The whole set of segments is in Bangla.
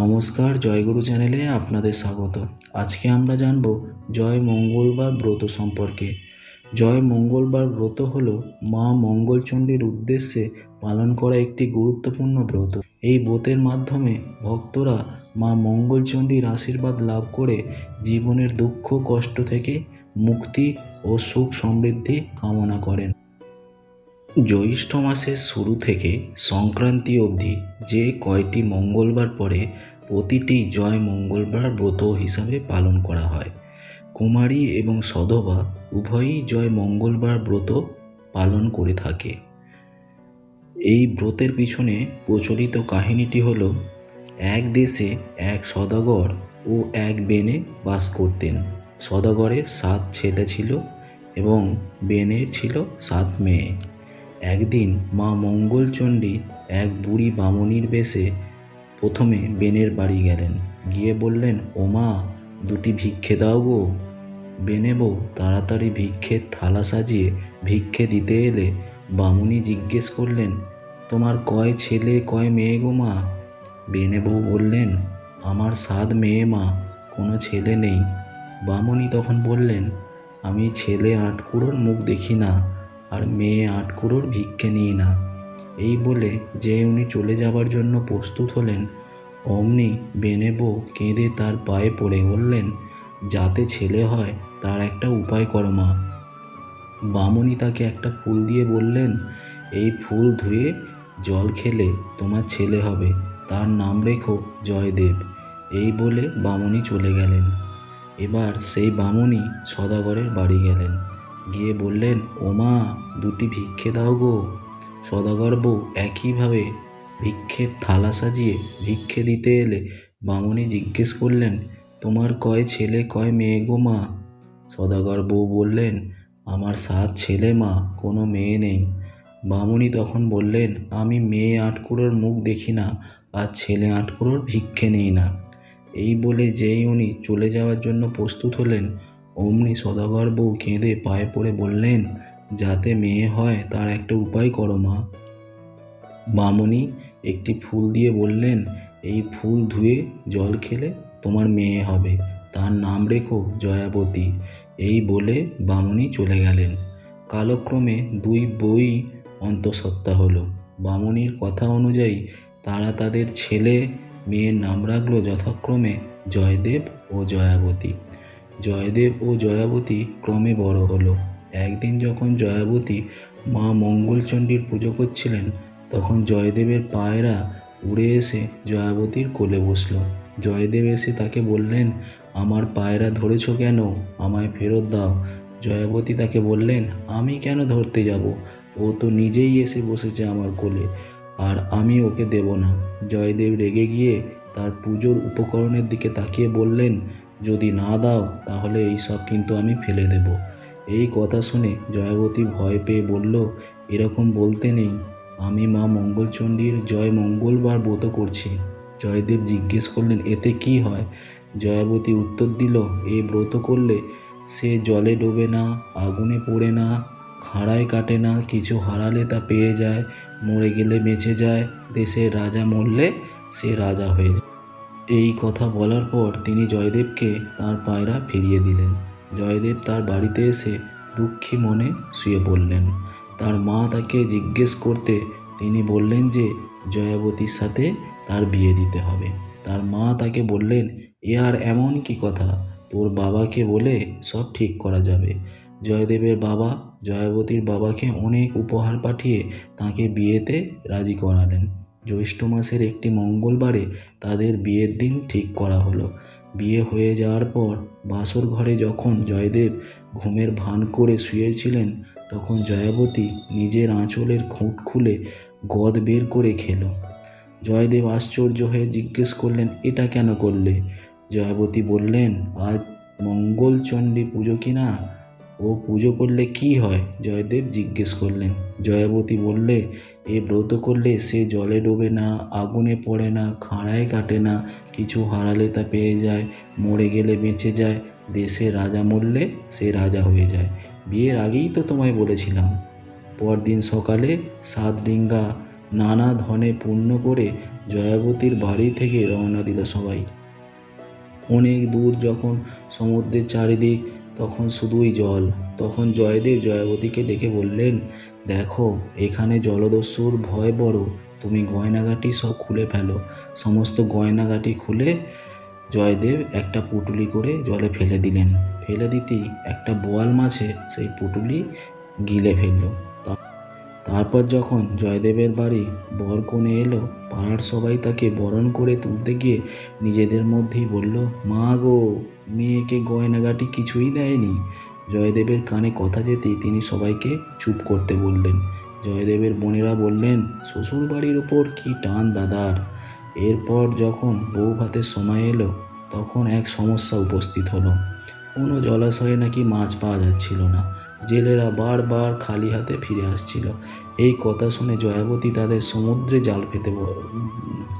নমস্কার জয়গুরু চ্যানেলে আপনাদের স্বাগত। আজকে আমরা জানব জয় মঙ্গলবার ব্রত সম্পর্কে। জয় মঙ্গলবার ব্রত হল মা মঙ্গলচণ্ডীর উদ্দেশ্যে পালন করা একটি গুরুত্বপূর্ণ ব্রত। এই ব্রতের মাধ্যমে ভক্তরা মা মঙ্গলচণ্ডীর আশীর্বাদ লাভ করে জীবনের দুঃখ, কষ্ট থেকে মুক্তি ও সুখ সমৃদ্ধি কামনা করেন। জ্যৈষ্ঠ মাসের শুরু থেকে সংক্রান্তি অবধি যে কয়টি মঙ্গলবার পরে প্রতিটি জয় মঙ্গলবার ব্রত হিসাবে পালন করা হয়। কুমারী এবং সধবা উভয়ই জয় মঙ্গলবার ব্রত পালন করে থাকে। এই ব্রতের পিছনে প্রচলিত কাহিনীটি হল, এক দেশে এক সদাগর ও এক বেনে বাস করতেন। সদাগরের সাত ছেলে ছিল এবং বেনের ছিল সাত মেয়ে। একদিন মা মঙ্গলচণ্ডী এক বুড়ি বামুনির বেশে প্রথমে বেনের বাড়ি গেলেন। গিয়ে বললেন, ও মা, দুটি ভিক্ষে দাও গো। বেনে বউ তাড়াতাড়ি ভিক্ষের থালা সাজিয়ে ভিক্ষে দিতে এলে বামুনি জিজ্ঞেস করলেন, তোমার কয় ছেলে, কয় মেয়ে গো মা? বেনে বউ বললেন, আমার সাত মেয়ে মা, কোনো ছেলে নেই। বামুনি তখন বললেন, আমি ছেলে আটকুড়োর মুখ দেখি না। আর মেয়ে আট আটকুড়োর ভিক্ষে নিই না। এই বলে যে উনি চলে যাবার জন্য প্রস্তুত হলেন, অমনি বেনে বউ কেঁদে তার পায়ে পড়ে বললেন, যাতে ছেলে হয়, তার একটা উপায় কর মা। বামুনি তাকে একটা ফুল দিয়ে বললেন, এই ফুল ধুয়ে জল খেলে তোমার ছেলে হবে, তার নাম রেখো জয়দেব। এই বলে বামুনি চলে গেলেন। এবার সেই বামুনি সদাগরের বাড়ি গেলেন। গিয়ে বললেন, ওমা, দুটি ভিক্ষে দাও গো। সদাগর বউ একইভাবে ভিক্ষের থালা সাজিয়ে ভিক্ষে দিতে এলে বামুনি জিজ্ঞেস করলেন, তোমার কয় ছেলে, কয় মেয়ে গো মা? সদাগর বউ বললেন, আমার সাত ছেলে মা, কোনো মেয়ে নেই। বামুনি তখন বললেন, আমি মেয়ে আটকুড়োর মুখ দেখি না আর ছেলে আটকুড়োর ভিক্ষে নেই না। এই বলে যেই উনি চলে যাওয়ার জন্য প্রস্তুত হলেন অমনি সদাগর বউ কেঁদে পায়ে পড়ে বললেন, যাতে মেয়ে হয়, তার একটা উপায় করো মা। বামুনি একটি ফুল দিয়ে বললেন, এই ফুল ধুয়ে জল খেলে তোমার মেয়ে হবে। তার নাম রেখো জয়াবতী। এই বলে বামুনি চলে গেলেন। কালক্রমে দুই বই অন্তঃসত্ত্বা হলো। বামুনির কথা অনুযায়ী তারা তাদের ছেলে মেয়ের নাম রাখল যথাক্রমে জয়দেব ও জয়াবতী। জয়দেব ও জয়াবতী ক্রমে বড় হলো। একদিন যখন জয়াবতী মা মঙ্গলচণ্ডীর পুজো করছিলেন, তখন জয়দেবের পায়রা উড়ে এসে জয়াবতীর কোলে বসল। জয়দেব এসে তাকে বললেন, আমার পায়রা ধরেছ কেন? আমায় ফেরত দাও। জয়াবতী তাকে বললেন, আমি কেন ধরতে যাব? ও তো নিজেই এসে বসেছে আমার কোলে, আর আমি ওকে দেব না। জয়দেব রেগে গিয়ে তার পুজোর উপকরণের দিকে তাকিয়ে বললেন যদি না দাও, তাহলে এই সব কিন্তু আমি ফেলে দেব। এই কথা শুনে জয়াবতী ভয় পেয়ে বলল, এরকম বলতে নেই। আমি মা মঙ্গলচণ্ডীর জয় মঙ্গলবার ব্রত করছি। জয়দেব জিজ্ঞেস করলেন, এতে কি হয়? জয়াবতী উত্তর দিল, এই ব্রত করলে সে জলে ডোবে না, আগুনে পড়ে না, খাড়ায় কাটে না, কিছু হারালে তা পেয়ে যায়, মরে গেলে বেঁচে যায়, দেশের রাজা মরলে সে রাজা হয়ে যায়। এই কথা বলার পর তিনি জয়দেবকে তার পায়রা ফিরিয়ে দিলেন। জয়দেব তার বাড়িতে এসে দুঃখী মনে শুয়ে পড়লেন। তার মা তাকে জিজ্ঞেস করতে তিনি বললেন যে, জয়াবতীর সাথে তার বিয়ে দিতে হবে। তার মা তাকে বললেন, এ আর এমন কি কথা? তোর বাবাকে বলে সব ঠিক করা যাবে জয়দেবের বাবা জয়াবতীর বাবাকে অনেক উপহার পাঠিয়ে তাকে বিয়েতে রাজি করালেন। জ্যৈষ্ঠ মাসের একটি মঙ্গলবারে তাদের বিয়ের দিন ঠিক করা হলো। বিয়ে হয়ে যাওয়ার পর বাসর ঘরে যখন জয়দেব ঘুমের ভান করে শুয়েছিলেন, তখন জয়াবতী নিজের আঁচলের খুঁট খুলে গদ বের করে খেলো। জয়দেব আশ্চর্য হয়ে জিজ্ঞেস করলেন, এটা কেন করলে? জয়াবতী বললেন, আজ মঙ্গলচণ্ডী পুজো কি না? ও পুজো করলে কি হয়? জয়দেব জিজ্ঞেস করলেন। জয়াবতী বললে, এ ব্রত করলে সে জলে ডোবে না, আগুনে পড়ে না, খাঁড়ায় কাটে না, কিছু হারালে তা পেয়ে যায়, মরে গেলে বেঁচে যায়, দেশে রাজা মরলে সে রাজা হয়ে যায়। বিয়ের আগেই তো তোমায় বলেছিলাম। পরদিন সকালে সাত ডিঙ্গা নানা ধনে পূর্ণ করে জয়াবতীর বাড়ি থেকে রওনা দিল সবাই। অনেক দূর যখন সমুদ্রের চারিদিক তখন শুধুই জল। তখন জয়দেব জয়াবতীকে ডেকে বললেন, দেখো, এখানে জলদস্যুর ভয় বড়। তুমি গয়নাগাটি সব খুলে ফেলো। সমস্ত গয়নাগাটি খুলে জয়দেব একটা পুটুলি করে জলে ফেলে দিলেন। ফেলে দিতেই একটা বোয়াল মাছে সেই পুটুলি গিলে ফেলল। তারপর যখন জয়দেবের বাড়ি বর কনে এলো, পাড়ার সবাই তাকে বরণ করে তুলতে গিয়ে নিজেদের মধ্যেই বলল, মা গো মেয়েকে গয়নাগাটি কিছুই দেয়নি। জয়দেবের কানে কথা যেতেই তিনি সবাইকে চুপ করতে বললেন। জয়দেবের বোনেরা বললেন শ্বশুর বাড়ির ওপর কি টান দাদার? এরপর যখন বউ ভাতের সময় এলো, তখন এক সমস্যা উপস্থিত হলো। কোনো জলাশয়ে নাকি মাছ পাওয়া যাচ্ছিল না। জেলেরা বারবার খালি হাতে ফিরে আসছিল। এই কথা শুনে জয়াবতী তাদের সমুদ্রে জাল ফেলতে ব-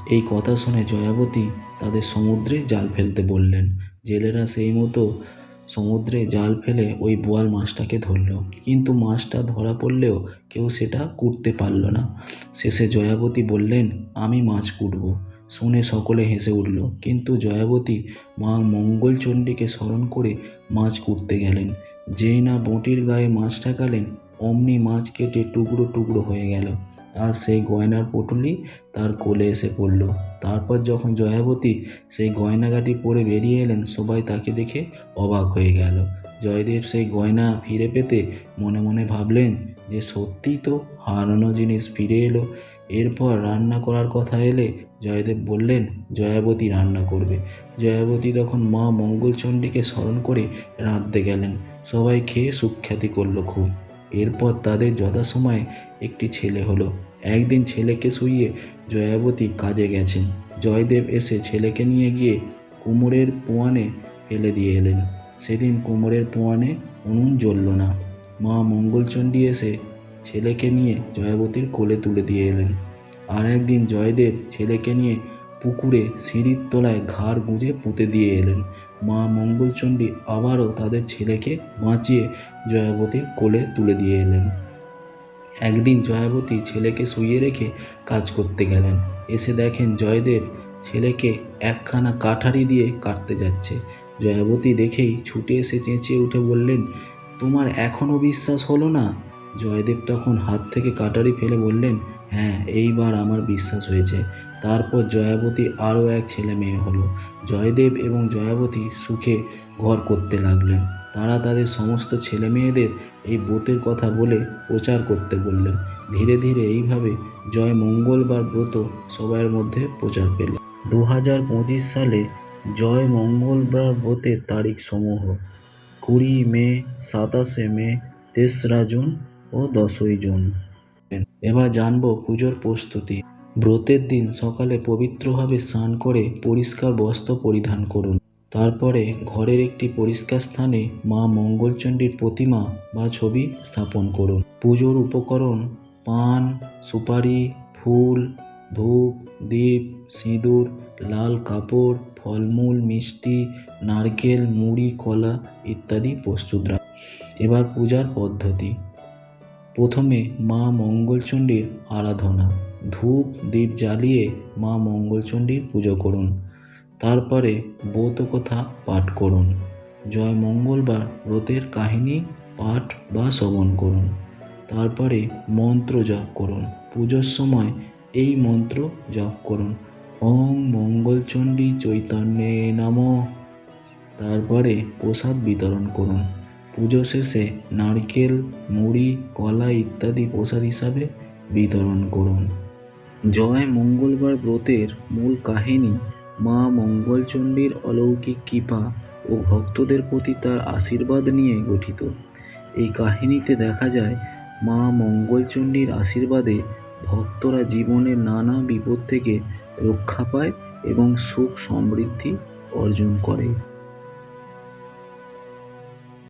এই কথা শুনে জয়াবতী তাদের সমুদ্রে জাল ফেলতে বললেন। জেলেরা সেই মতো সমুদ্রে জাল ফেলে ওই বোয়াল মাছটাকে ধরলো। কিন্তু মাছটা ধরা পড়লেও কেউ সেটা কুটতে পারল না। শেষে জয়াবতী বললেন, আমি মাছ কুটবো। শুনে সকলে হেসে উঠল। কিন্তু জয়াবতী মা মঙ্গলচণ্ডীকে স্মরণ করে মাছ কুটতে গেলেন। যেই না বঁটির গায়ে মাছ ঠেকালেন, অমনি মাছ কেটে টুকরো টুকরো হয়ে গেল। আর সেই গয়নার পুটুলি তার কোলে এসে পড়ল। তারপর যখন জয়াবতী সেই গয়নাগাটি পরে বেরিয়ে এলেন, সবাই তাকে দেখে অবাক হয়ে গেল। জয়দেব সেই গয়না ফিরে পেতে মনে মনে ভাবলেন যে সত্যিই তো হারানো জিনিস ফিরে এলো। এরপর রান্না করার কথা এলে জয়দেব বললেন, জয়াবতী রান্না করবে। জয়াবতী তখন মা মঙ্গলচণ্ডীকে স্মরণ করে রাঁধতে গেলেন। সবাই খেয়ে সুখ্যাতি করল খুব। এরপর তাদের যথাসময়ে একটি ছেলে হলো। একদিন ছেলেকে শুইয়ে জয়াবতী কাজে গেছেন। জয়দেব এসে ছেলেকে নিয়ে গিয়ে কুমোরের পোয়ানে ফেলে দিয়ে এলেন। সেদিন কুমোরের পোয়ানে উনুন জ্বলল না। মা মঙ্গলচণ্ডী এসে ছেলেকে নিয়ে জয়াবতীর কোলে তুলে দিয়ে এলেন। আর একদিন জয়দেব ছেলেকে নিয়ে পুকুরে সিঁড়ির তলায় ঘাড় গুঁজে পুঁতে দিয়ে এলেন। মা মঙ্গলচণ্ডী আবারও তাদের ছেলেকে বাঁচিয়ে জয়াবতীর কোলে তুলে দিয়ে এলেন। একদিন জয়াবতী ছেলেকে শুইয়ে রেখে কাজ করতে গেলেন। এসে দেখেন জয়দেব ছেলেকে একখানা কাঠারি দিয়ে কাটতে যাচ্ছে। জয়াবতী দেখেই ছুটে এসে চেঁচিয়ে উঠে বললেন, তোমার এখনও বিশ্বাস হলো না? জয়দেব তখন হাত থেকে কাটারি ফেলে বললেন হ্যাঁ এইবার আমার বিশ্বাস হয়েছে। তারপর জয়াবতী আরও এক ছেলে মেয়ে হলো। জয়দেব এবং জয়াবতী সুখে ঘর করতে লাগলেন। তারা তাদের সমস্ত ছেলে মেয়েদের এই ব্রতের কথা বলে প্রচার করতে বললেন। ধীরে ধীরে এইভাবে জয় মঙ্গলবার ব্রত সবার মধ্যে প্রচার পেল। দু হাজার পঁচিশ সালে জয় মঙ্গলবার ব্রতের তারিখ সমূহ। কুড়ি মে, সাতাশে মে, তেসরা জুন ও দশই জুন। এবার জানব পুজোর প্রস্তুতি। ব্রতের দিন সকালে পবিত্রভাবে স্নান করে পরিষ্কার বস্ত্র পরিধান করুন। তারপরে ঘরের একটি পরিষ্কার স্থানে মা মঙ্গলচণ্ডীর প্রতিমা বা ছবি স্থাপন করুন। পুজোর উপকরণ পান, সুপারি, ফুল, ধূপ, দীপ, সিঁদুর, লাল কাপড়, ফলমূল, মিষ্টি, নারকেল, মুড়ি, কলা ইত্যাদি প্রস্তুত রাখ। এবার পূজার পদ্ধতি। প্রথমে মা মঙ্গলচণ্ডীর আরাধনা। ধূপ, দীপ জ্বালিয়ে মা মঙ্গলচণ্ডীর পুজো করুন। তারপরে ব্রতকথা পাঠ করুন। জয় মঙ্গলবার ব্রতের কাহিনী, পাঠ বা শ্রবণ করুন। তারপরে মন্ত্র জপ করুন। পুজোর সময় এই মন্ত্র জপ করুন। ওং মঙ্গলচণ্ডী চৈতন্যে নম। তারপরে প্রসাদ বিতরণ করুন। পুজো শেষে নারকেল, মুড়ি, কলা ইত্যাদি প্রসাদ হিসাবে বিতরণ করুন। জয় মঙ্গলবার ব্রতের মূল কাহিনী, মা মঙ্গলচণ্ডীর অলৌকিক কৃপা ও ভক্তদের প্রতি তার আশীর্বাদ নিয়ে গঠিত। এই কাহিনীতে দেখা যায়, মা মঙ্গলচণ্ডীর আশীর্বাদে ভক্তরা জীবনের নানা বিপদ থেকে রক্ষা পায় এবং সুখ সমৃদ্ধি অর্জন করে।